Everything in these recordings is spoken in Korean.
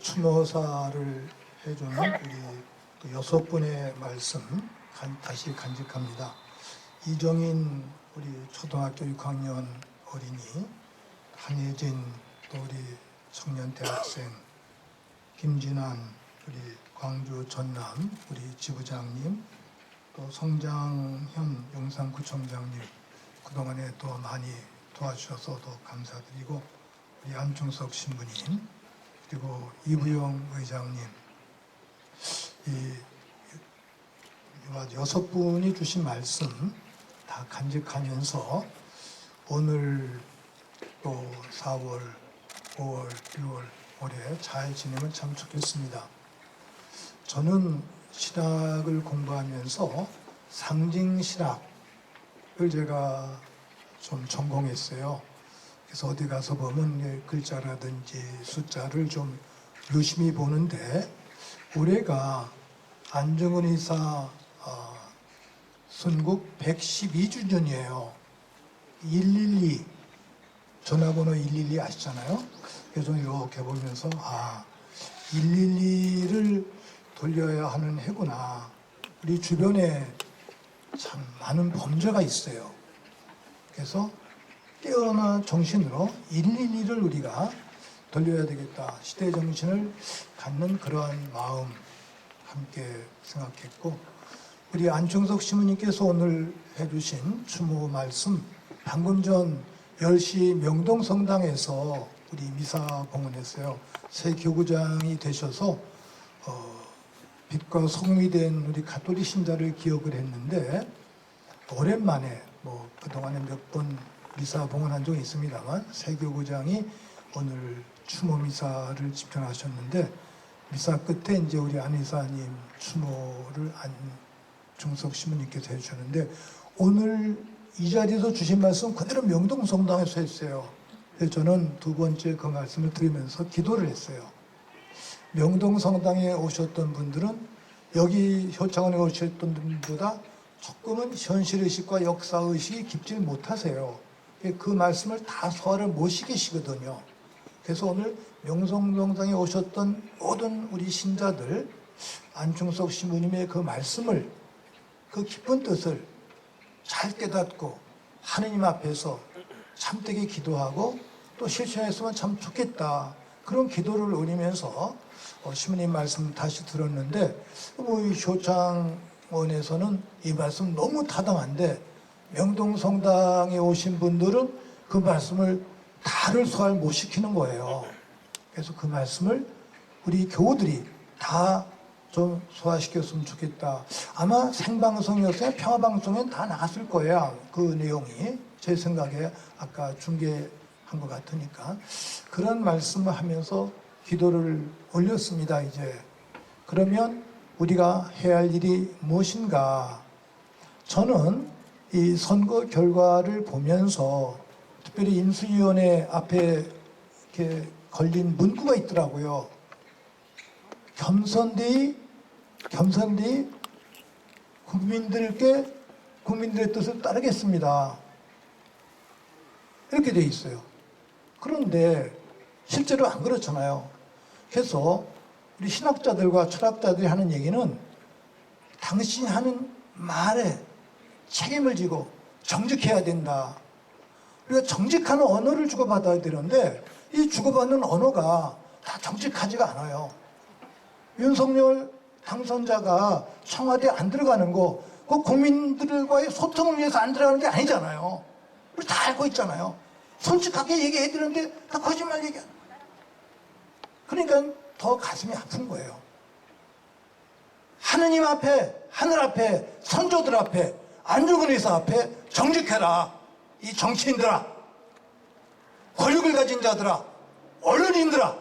추모사를 해주는 우리 또 여섯 분의 말씀 간- 다시 간직합니다. 이정인 우리 초등학교 6학년 어린이, 한예진 또 우리 청년 대학생, 김진환 우리 광주 전남 우리 지부장님, 또 성장현 용산구청장님 그동안에 또 많이 도와주셔서 더 감사드리고 우리 안중석 신부님 그리고 이부영 의장님 이 여섯 분이 주신 말씀 다 간직하면서 오늘 또 4월, 5월, 6월 올해 잘 지내면 참 좋겠습니다. 저는 신학을 공부하면서 상징 신학을 제가 좀 전공했어요. 그래서 어디 가서 보면 예, 글자라든지 숫자를 좀 유심히 보는데 올해가 안정은 의사 어, 순국 112주년이에요. 112 전화번호 112 아시잖아요. 그래서 이렇게 보면서 아 112를 돌려야 하는 해구나. 우리 주변에 참 많은 범죄가 있어요. 그래서 깨어나 정신으로 112를 우리가 돌려야 되겠다. 시대 정신을 갖는 그러한 마음 함께 생각했고 우리 안충석 시무님께서 오늘 해주신 추모 말씀 방금 전 10시 명동성당에서 우리 미사 공헌했어요. 새 교구장이 되셔서 어, 빛과 성미된 우리 가톨릭 신자를 기억을 했는데 오랜만에 뭐 그동안에 몇번 미사 봉헌한 적이 있습니다만 세교구장이 오늘 추모 미사를 집행하셨는데 미사 끝에 이제 우리 안 이사님 추모를 안 중석 시무님께서 해주셨는데 오늘 이 자리에서 주신 말씀 그대로 명동성당에서 했어요. 그래서 저는 두 번째 그 말씀을 들으면서 기도를 했어요. 명동성당에 오셨던 분들은 여기 효창원에 오셨던 분보다 조금은 현실의식과 역사의식이 깊지 못하세요. 그 말씀을 다 소화를 못 시키시거든요. 그래서 오늘 명성명당에 오셨던 모든 우리 신자들 안중석 신부님의 그 말씀을 그 깊은 뜻을 잘 깨닫고 하느님 앞에서 참되게 기도하고 또 실천했으면 참 좋겠다. 그런 기도를 올리면서 어, 시부님 말씀 다시 들었는데 뭐이 효창원에서는 이 말씀 너무 타당한데 명동성당에 오신 분들은 그 말씀을 다를 소화를 못 시키는 거예요. 그래서 그 말씀을 우리 교우들이 다 좀 소화시켰으면 좋겠다. 아마 생방송이었어요. 평화방송엔 다 나갔을 거예요. 그 내용이. 제 생각에 아까 중계한 것 같으니까. 그런 말씀을 하면서 기도를 올렸습니다, 이제. 그러면 우리가 해야 할 일이 무엇인가? 저는 이 선거 결과를 보면서 특별히 인수위원회 앞에 이렇게 걸린 문구가 있더라고요. 겸손되이, 겸손되이 국민들께 국민들의 뜻을 따르겠습니다. 이렇게 돼 있어요. 그런데 실제로 안 그렇잖아요. 그래서 우리 신학자들과 철학자들이 하는 얘기는 당신이 하는 말에 책임을 지고 정직해야 된다. 우리가 정직한 언어를 주고받아야 되는데 이 주고받는 언어가 다 정직하지가 않아요. 윤석열 당선자가 청와대 안 들어가는 거, 그 국민들과의 소통을 위해서 안 들어가는 게 아니잖아요. 우리 다 알고 있잖아요. 솔직하게 얘기해 드는데 다 거짓말 얘기하 그러니까 더 가슴이 아픈 거예요. 하느님 앞에, 하늘 앞에, 선조들 앞에, 안중근 의사 앞에 정직해라. 이 정치인들아, 권력을 가진 자들아, 언론인들아,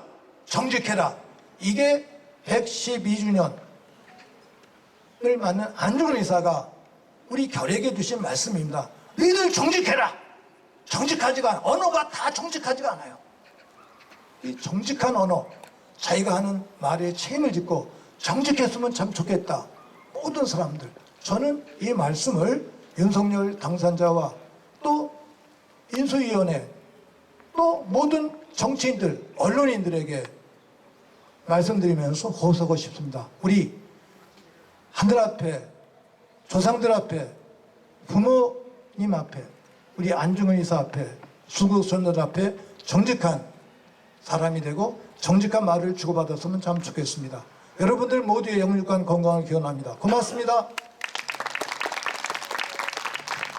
정직해라. 이게 112주년을 맞는 안중근 의사가 우리 결에게 주신 말씀입니다. 너희들 정직해라. 정직하지가 않아. 언어가 다 정직하지가 않아요. 이 정직한 언어, 자기가 하는 말에 책임을 짓고 정직했으면 참 좋겠다. 모든 사람들. 저는 이 말씀을 윤석열 당선자와 또 인수위원회 또 모든 정치인들, 언론인들에게 말씀드리면서 호소하고 싶습니다. 우리 하늘 앞에 조상들 앞에 부모님 앞에 우리 안중근 의사 앞에 수국 선녀들 앞에 정직한 사람이 되고 정직한 말을 주고받았으면 참 좋겠습니다. 여러분들 모두의 영육간 건강을 기원합니다. 고맙습니다.